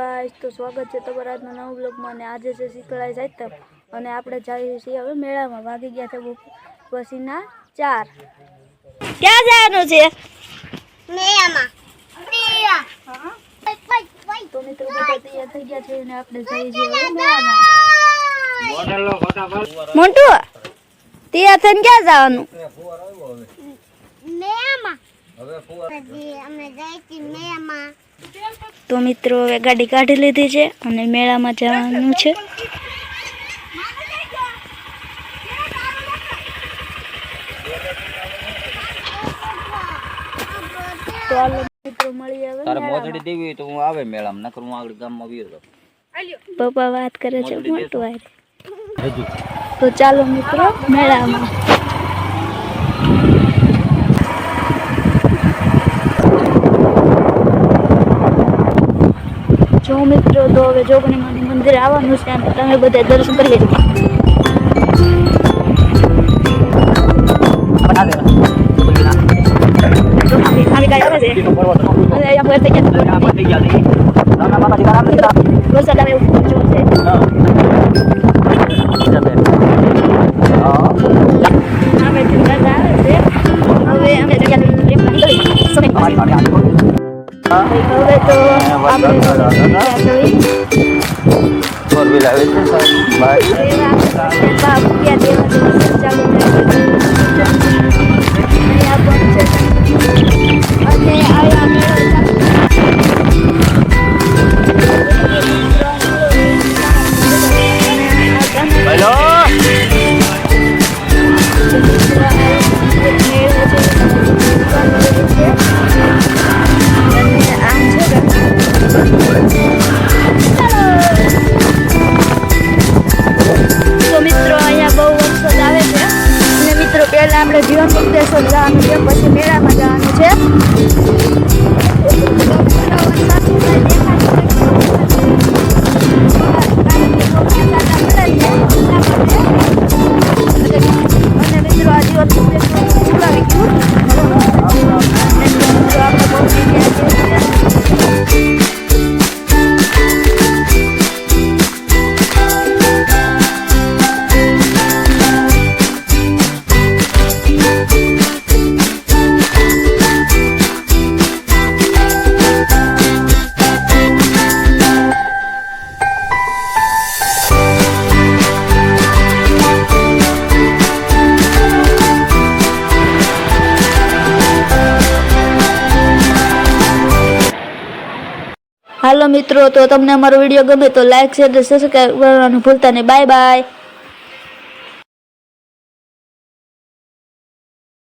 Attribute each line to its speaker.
Speaker 1: Guys તો સ્વાગત છે તમારા આજના નવા બ્લોગમાં અને આજે છે શીતળાઈ સાહિત્ય અને આપણે જઈએ છીએ હવે મેળામાં. વાગી ગયા છે પછીના ચાર. ક્યાં જવાનું છે? તો મિત્રો બધા તૈયાર થઈ ગયા છે અને આપણે જઈએ છીએ હવે મેળામાં. મોન્ટુ તૈયાર થઈને ક્યાં જવાનું? તો મિત્રો હવે ગાડી કાઢી લીધી છે અને મેળામાં જવાનું છે. તો મિત્રો મળી આવે
Speaker 2: તારે
Speaker 1: મેળામાં.
Speaker 2: મોજડી દેવી તો હું આવે મેળામાં નકર હું આગળ ગામમાં વીર
Speaker 1: પપ્પા વાત કરે છે મોટું તો ચાલો મિત્રો મેળામાં. જો મિત્રો તો હવે જોગણી મંદિર આવવાનું છે તમે બધા દર્શન કરી લેજો વરસાદ આવે એવું હવે અમે
Speaker 2: ફોર વ્હીલ આવે છે બાય
Speaker 1: મુક્તેશ્વર જવાનું છે પછી મેળામાં જવાનું છે. અને મિત્રો આ છોડાવી ગયું. આપણે હાલો મિત્રો, તો તમને અમારો વીડિયો ગમે તો લાઇક શેર સબસ્ક્રાઈબ કરવાનું ભૂલતા નહીં. Bye bye